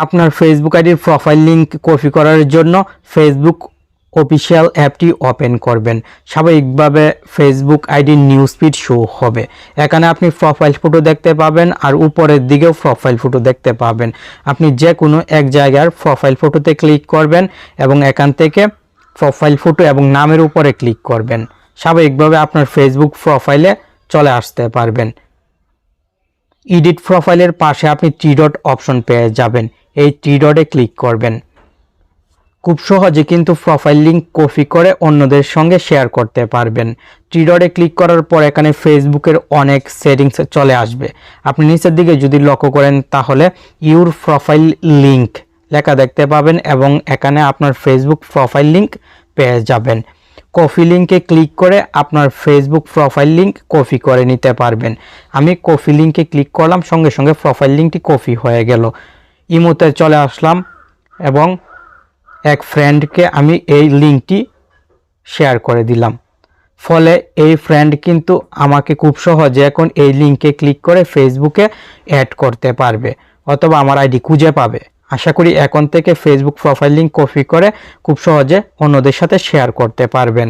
আপনার ফেসবুক আইডির profile link copy করার জন্য ফেসবুক অফিসিয়াল অ্যাপটি ওপেন করবেন। স্বাভাবিকভাবে ফেসবুক আইডির নিউজ ফিড শো হবে। এখানে আপনি প্রোফাইল ফটো দেখতে পাবেন আর উপরের দিকেও প্রোফাইল ফটো দেখতে পাবেন। আপনি যে কোনো এক জায়গার প্রোফাইল ফটোতে ক্লিক করবেন এবং এখান থেকে প্রোফাইল ফটো এবং নামের উপরে ক্লিক করবেন। স্বাভাবিকভাবে আপনার ফেসবুক প্রোফাইলে চলে আসতে পারবেন। এডিট প্রোফাইলের পাশে আপনি টি ডট অপশন পেয়ে যাবেন। এই টি ডটে ক্লিক করবেন। খুব সহজে কিন্তু প্রোফাইল লিঙ্ক কপি করে অন্যদের সঙ্গে শেয়ার করতে পারবেন। টি ডটে ক্লিক করার পর এখানে ফেসবুকের অনেক সেটিংস চলে আসবে। আপনি নিচের দিকে যদি লক্ষ্য করেন, তাহলে ইউর প্রোফাইল লিঙ্ক লেখা দেখতে পাবেন এবং এখানে আপনার ফেসবুক প্রোফাইল লিঙ্ক পেয়ে যাবেন। কফি লিঙ্কে ক্লিক করে আপনার ফেসবুক প্রোফাইল লিঙ্ক কপি করে নিতে পারবেন। আমি কফি লিঙ্কে ক্লিক করলাম, সঙ্গে সঙ্গে প্রোফাইল লিঙ্কটি কপি হয়ে গেল। ইমোতে চলে আসলাম এবং এক ফ্রেন্ডকে আমি এই লিঙ্কটি শেয়ার করে দিলাম। ফলে এই ফ্রেন্ড কিন্তু আমাকে খুব সহজে এখন এই লিঙ্কে ক্লিক করে ফেসবুকে অ্যাড করতে পারবে অথবা আমার আইডি খুঁজে পাবে। আশা করি এখন থেকে ফেসবুক প্রোফাইল লিঙ্ক কপি করে খুব সহজে অন্যদের সাথে শেয়ার করতে পারবেন।